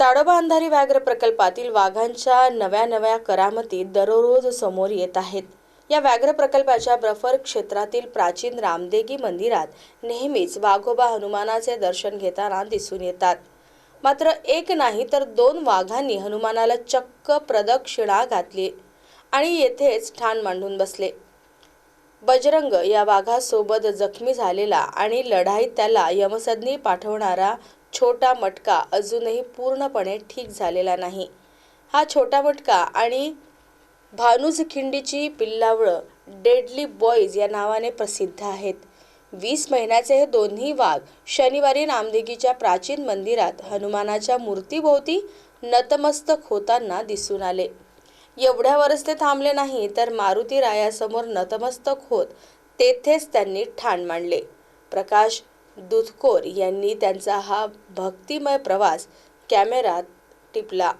ताडोबा अंधारी व्याघ्र प्रकल्पातील वाघांच्या नव्या नव्या करामती दररोज समोर येत आहेत. या व्याघ्र प्रकल्पाच्या बफर क्षेत्रातील प्राचीन रामदेगी मंदिरात नेहमीच वाघोबा हनुमानाचे दर्शन घेताना दिसून येतात. मात्र एक नाही तर दोन वाघांनी हनुमानाला चक्क प्रदक्षिणा घातली आणि येथेच ठाण मांडून बसले. बजरंग या वाघासोबत जखमी झालेला आणि लढाईत त्याला यमसदनी पाठवणारा छोटा मटका अजूनही पूर्णपणे ठीक झालेला नाही. हा छोटा मटका आणि भानुजखिंडीची पिल्लावळं डेडली बॉईज या नावाने प्रसिद्ध आहेत. वीस महिन्याचे हे दोन्ही वाघ शनिवारी नामदेगीच्या प्राचीन मंदिरात हनुमानाच्या मूर्तीभोवती नतमस्तक होताना दिसून आले. एवढ्यावरच ते थांबले नाही तर मारुती रायासमोर नतमस्तक होत तेथेच त्यांनी ठाण मांडले. प्रकाश दुधकोर यांनी त्यांचा हा भक्तिमय प्रवास कॅमेऱ्यात टिपला.